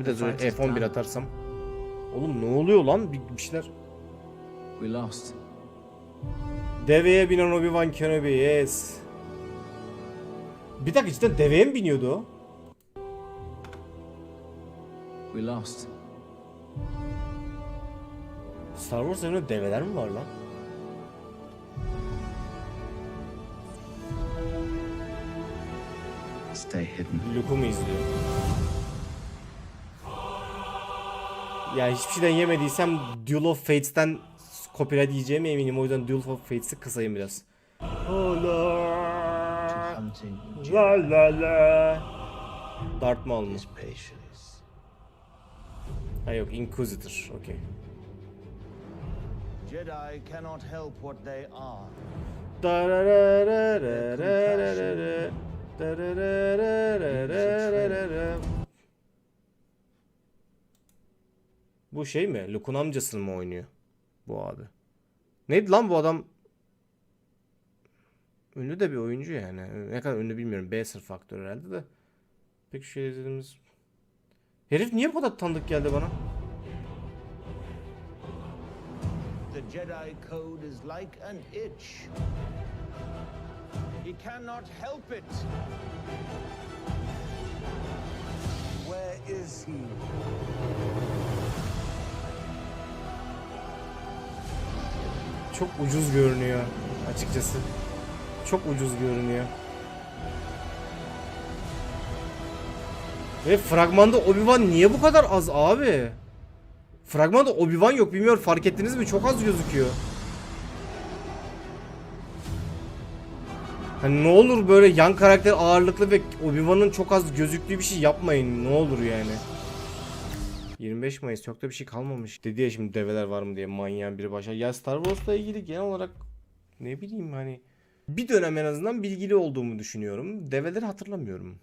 Bir de şöyle F11 atarsam. Oğlum ne oluyor lan? Bir, bir şeyler. We lost. Deveye binen Obi-Wan Kenobi yes. Bir dakika cidden deveye mi biniyordu o? We lost. Star Wars evreninde develer mi var lan? Stay hidden. Luke'u mu izliyor? Ya hiçbir şeyden yemediysem Duel of Fates'ten copyright yiyeceğime eminim. O yüzden Duel of Fates'i kısayım biraz. Hunting la la la. Darth Maul mu? Ha yok Inquisitor. Okey. Jedi cannot help what they are. Bu şey mi? Luke'un amcasını mı oynuyor? Bu abi. Neydi lan bu adam? Ünlü de bir oyuncu yani. Ne kadar ünlü bilmiyorum. B sırf faktör herhalde de. Peki şu izlediğimiz... Herif niye bu kadar tanıdık geldi bana? The Jedi code is like an itch. He cannot help it. Çok ucuz görünüyor açıkçası. Çok ucuz görünüyor. Ve fragmanda Obi-Wan niye bu kadar az abi? Fragmanda Obi-Wan yok bilmiyorum fark ettiniz mi? Çok az gözüküyor. Hani ne olur böyle yan karakter ağırlıklı ve Obi-Wan'ın çok az gözüktüğü bir şey yapmayın. Ne olur yani. 25 Mayıs çok da bir şey kalmamış. Dedi ya şimdi develer var mı diye manyağın biri başa. Ya Star Wars'la ilgili genel olarak ne bileyim hani bir dönem en azından bilgili olduğumu düşünüyorum. Develeri hatırlamıyorum.